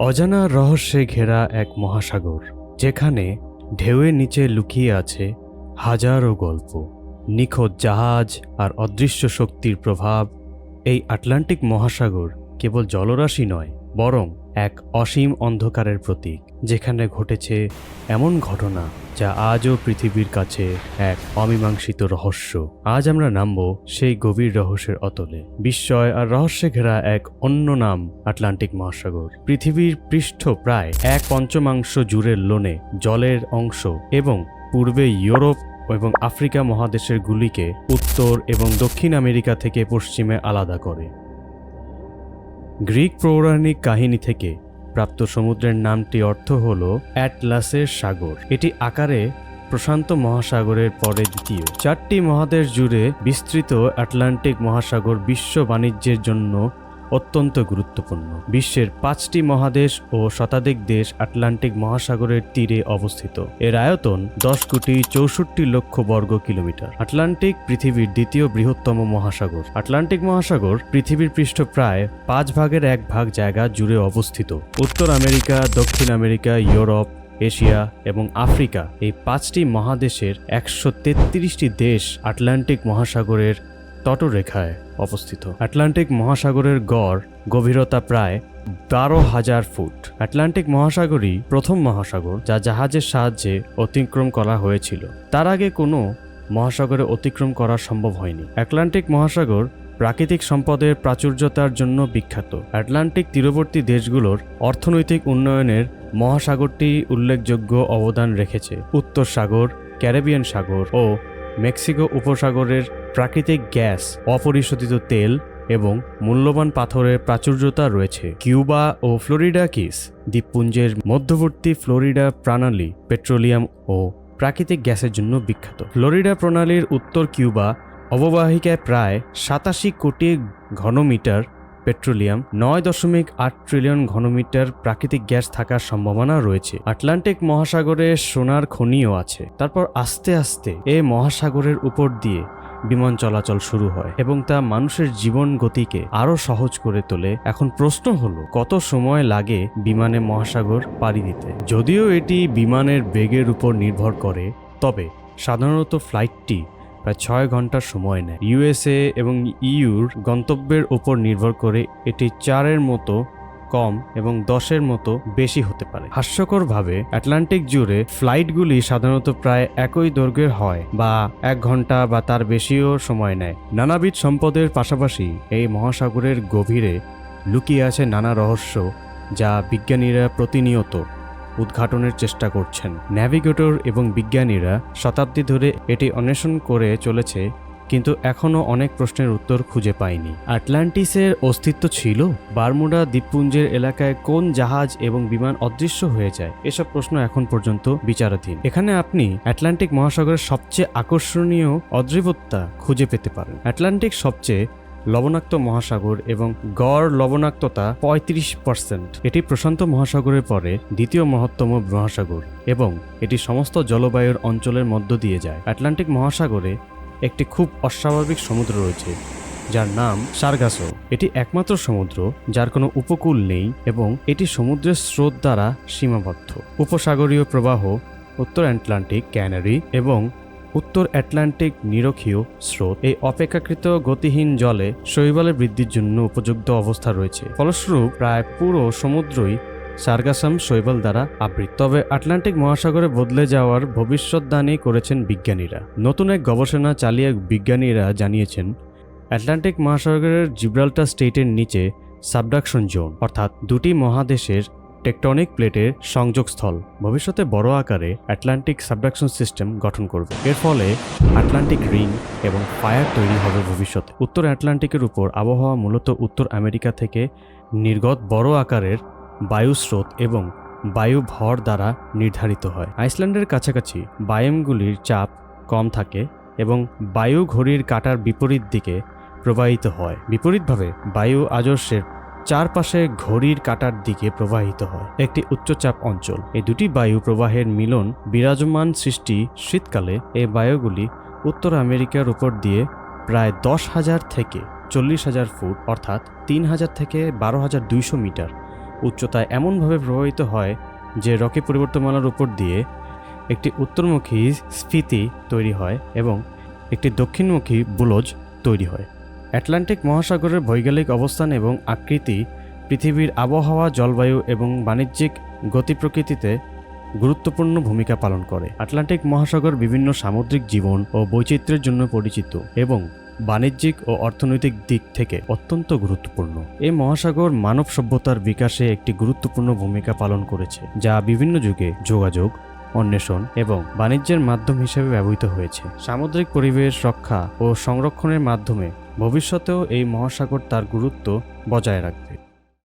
অজানা রহস্যে ঘেরা এক মহাসাগর, যেখানে ঢেউয়ের নিচে লুকিয়ে আছে হাজারো গল্প। নিখোঁজ জাহাজ আর অদৃশ্য শক্তির প্রভাব এই আটলান্টিক মহাসাগর কেবল জলরাশি নয় বরং এক অসীম অন্ধকারের প্রতীক, যেখানে ঘটেছে এমন ঘটনা যা আজও পৃথিবীর কাছে এক অমীমাংসিত রহস্য। আজ আমরা নামব সেই গভীর রহস্যের অতলে। বিস্ময় আর রহস্যে ঘেরা এক অন্য নাম, আটলান্টিক মহাসাগর। পৃথিবীর পৃষ্ঠ প্রায় এক পঞ্চমাংশ জুড়ে লোনে জলের অংশ এবং পূর্বে ইউরোপ এবং আফ্রিকা মহাদেশের গুলিকে উত্তর এবং দক্ষিণ আমেরিকা থেকে পশ্চিমে আলাদা করে। গ্রিক পৌরাণিক কাহিনী থেকে প্রাপ্ত সমুদ্রের নামটি অর্থ হল অ্যাটলাসের সাগর। এটি আকারে প্রশান্ত মহাসাগরের পরে দ্বিতীয়। চারটি মহাদেশ জুড়ে বিস্তৃত আটলান্টিক মহাসাগর বিশ্ব বাণিজ্যের জন্য অত্যন্ত গুরুত্বপূর্ণ। বিশ্বের পাঁচটি মহাদেশ ও শতাধিক দেশ আটলান্টিক মহাসাগরের তীরে অবস্থিত। এর আয়তন দশ কোটি চৌষট্টি লক্ষ বর্গ কিলোমিটার। আটলান্টিক পৃথিবীর দ্বিতীয় বৃহত্তম মহাসাগর। আটলান্টিক মহাসাগর পৃথিবীর পৃষ্ঠ প্রায় পাঁচ ভাগের এক ভাগ জায়গা জুড়ে অবস্থিত। উত্তর আমেরিকা, দক্ষিণ আমেরিকা, ইউরোপ, এশিয়া এবং আফ্রিকা এই পাঁচটি মহাদেশের একশো তেত্রিশটি দেশ আটলান্টিক মহাসাগরের তটরেখায় অবস্থিত। আটলান্টিক মহাসাগরের গড় গভীরতা প্রায় বারো হাজার ফুট। আটলান্টিক মহাসাগরই প্রথম মহাসাগর যা জাহাজের সাহায্যে অতিক্রম করা হয়েছিল। তার আগে কোনো মহাসাগরে অতিক্রম করা সম্ভব হয়নি। আটলান্টিক মহাসাগর প্রাকৃতিক সম্পদের প্রাচুর্যতার জন্য বিখ্যাত। আটলান্টিক তীরবর্তী দেশগুলোর অর্থনৈতিক উন্নয়নের মহাসাগরটি উল্লেখযোগ্য অবদান রেখেছে। উত্তর সাগর, ক্যারিবিয়ান সাগর ও মেক্সিকো উপসাগরের প্রাকৃতিক গ্যাস, অপরিশোধিত তেল এবং মূল্যবান পাথরের প্রাচুর্যতা রয়েছে। কিউবা ও ফ্লোরিডা কিস, দ্বীপপুঞ্জের মধ্যবর্তী ফ্লোরিডা প্রণালী পেট্রোলিয়াম ও প্রাকৃতিক গ্যাসের জন্য বিখ্যাত। ফ্লোরিডা প্রণালীর উত্তর কিউবা অববাহিকায় প্রায় সাতাশি কোটি ঘনমিটার পেট্রোলিয়াম, নয় দশমিক আট ট্রিলিয়ন ঘনমিটার প্রাকৃতিক গ্যাস থাকার সম্ভাবনা রয়েছে। আটলান্টিক মহাসাগরে সোনার খনিও আছে। তারপর আস্তে আস্তে এ মহাসাগরের উপর দিয়ে বিমান চলাচল শুরু হয় এবং তা মানুষের জীবন গতিকে আরও সহজ করে তোলে। এখন প্রশ্ন হলো, কত সময় লাগে বিমানে মহাসাগর পাড়ি দিতে? যদিও এটি বিমানের বেগের উপর নির্ভর করে, তবে সাধারণত ফ্লাইটটি প্রায় ছয় ঘণ্টার সময় নেয়। ইউএসএ এবং ইউর গন্তব্যের ওপর নির্ভর করে এটি চারের মতো কম এবং দশের মতো বেশি হতে পারে। হাস্যকরভাবে, আটলান্টিক জুড়ে ফ্লাইটগুলি সাধারণত প্রায় একই দৈর্ঘ্যের হয় বা এক ঘণ্টা বা তার বেশিও সময় নেয়। নানাবিধ সম্পদের পাশাপাশি এই মহাসাগরের গভীরে লুকিয়ে আছে নানা রহস্য যা বিজ্ঞানীরা প্রতিনিয়ত উদ্ঘাটনের চেষ্টা করছেন। ন্যাভিগেটর এবং বিজ্ঞানীরা শতাব্দী ধরে এটি অন্বেষণ করে চলেছে, কিন্তু এখনও অনেক প্রশ্নের উত্তর খুঁজে পায়নি। আটলান্টিসের অস্তিত্ব ছিল? বারমুডা দ্বীপপুঞ্জের এলাকায় কোন জাহাজ এবং বিমান অদৃশ্য হয়ে যায়? এসব প্রশ্ন এখন পর্যন্ত বিচারাধীন। এখানে আপনি আটলান্টিক মহাসাগরের সবচেয়ে আকর্ষণীয় অদ্রিবত্তা খুঁজে পেতে পারেন। আটলান্টিক সবচেয়ে লবণাক্ত মহাসাগর এবং গড় লবণাক্ততা পঁয়ত্রিশ পার্সেন্ট। এটি প্রশান্ত মহাসাগরের পরে দ্বিতীয় মহত্তম মহাসাগর এবং এটি সমস্ত জলবায়ুর অঞ্চলের মধ্য দিয়ে যায়। আটলান্টিক মহাসাগরে একটি খুব অস্বাভাবিক সমুদ্র রয়েছে, যার নাম সারগাসো। এটি একমাত্র সমুদ্র, যার কোনো উপকূল নেই এবং এটি সমুদ্রের স্রোত দ্বারা সীমাবদ্ধ। উপসাগরীয় প্রবাহ, উত্তর আটলান্টিক, ক্যানারি এবং উত্তর অ্যাটলান্টিক নিরক্ষীয় স্রোত এই অপেক্ষাকৃত গতিহীন জলে শৈবালের বৃদ্ধির জন্য উপযুক্ত অবস্থা রয়েছে। ফলস্বরূপ প্রায় পুরো সমুদ্রই সার্গাসাম শৈবাল দ্বারা আবৃত। তবে আটলান্টিক মহাসাগরে বদলে যাওয়ার ভবিষ্যৎদানী করেছেন বিজ্ঞানীরা। নতুন এক গবেষণা চালিয়ে বিজ্ঞানীরা জানিয়েছেন, আটলান্টিক মহাসাগরের জিব্রাল্টার স্টেটের নিচে সাবডাকশন জোন, অর্থাৎ দুটি মহাদেশের টেকটনিক প্লেটের সংযোগস্থল। ভবিষ্যতে বড় আকারে আটলান্টিক সাবডাকশন সিস্টেম গঠন করবে। এর ফলে আটলান্টিক রিং এবং ফায়ার তৈরি হবে ভবিষ্যতে। উত্তর আটলান্টিকের উপর আবহাওয়া মূলত উত্তর আমেরিকা থেকে নির্গত বড় আকারের বায়ু স্রোত এবং বায়ু ভর দ্বারা নির্ধারিত হয়। আইসল্যান্ডের কাছাকাছি বায়ামগুলির চাপ কম থাকে এবং বায়ু ঘড়ির কাটার বিপরীত দিকে প্রবাহিত হয়। বিপরীতভাবে বায়ু আদর্শের চারপাশে ঘড়ির কাটার দিকে প্রবাহিত হয়। একটি উচ্চচাপ অঞ্চল। এই দুটি বায়ু প্রবাহের মিলন বিরাজমান সৃষ্টি শীতকালে। এই বায়ুগুলি উত্তর আমেরিকার উপর দিয়ে প্রায় দশ হাজার থেকে চল্লিশ হাজার ফুট, অর্থাৎ তিন হাজার থেকে বারো হাজার দুইশো মিটার উচ্চতায় এমনভাবে প্রভাবিত হয় যে রকি পরিবর্তনমালার উপর দিয়ে একটি উত্তরমুখী স্ফীতি তৈরি হয় এবং একটি দক্ষিণমুখী বুলজ তৈরি হয়। অ্যাটলান্টিক মহাসাগরের ভৌগোলিক অবস্থান এবং আকৃতি, পৃথিবীর আবহাওয়া, জলবায়ু এবং বাণিজ্যিক গতি প্রকৃতিতে গুরুত্বপূর্ণ ভূমিকা পালন করে। আটলান্টিক মহাসাগর বিভিন্ন সামুদ্রিক জীবন ও বৈচিত্র্যের জন্য পরিচিত এবং বাণিজ্যিক ও অর্থনৈতিক দিক থেকে অত্যন্ত গুরুত্বপূর্ণ। এই মহাসাগর মানব সভ্যতার বিকাশে একটি গুরুত্বপূর্ণ ভূমিকা পালন করেছে, যা বিভিন্ন যুগে যোগাযোগ অন্বেষণ এবং বাণিজ্যের মাধ্যম হিসেবে ব্যবহৃত হয়েছে। সামুদ্রিক পরিবেশ রক্ষা ও সংরক্ষণের মাধ্যমে ভবিষ্যতেও এই মহাসাগর তার গুরুত্ব বজায় রাখবে।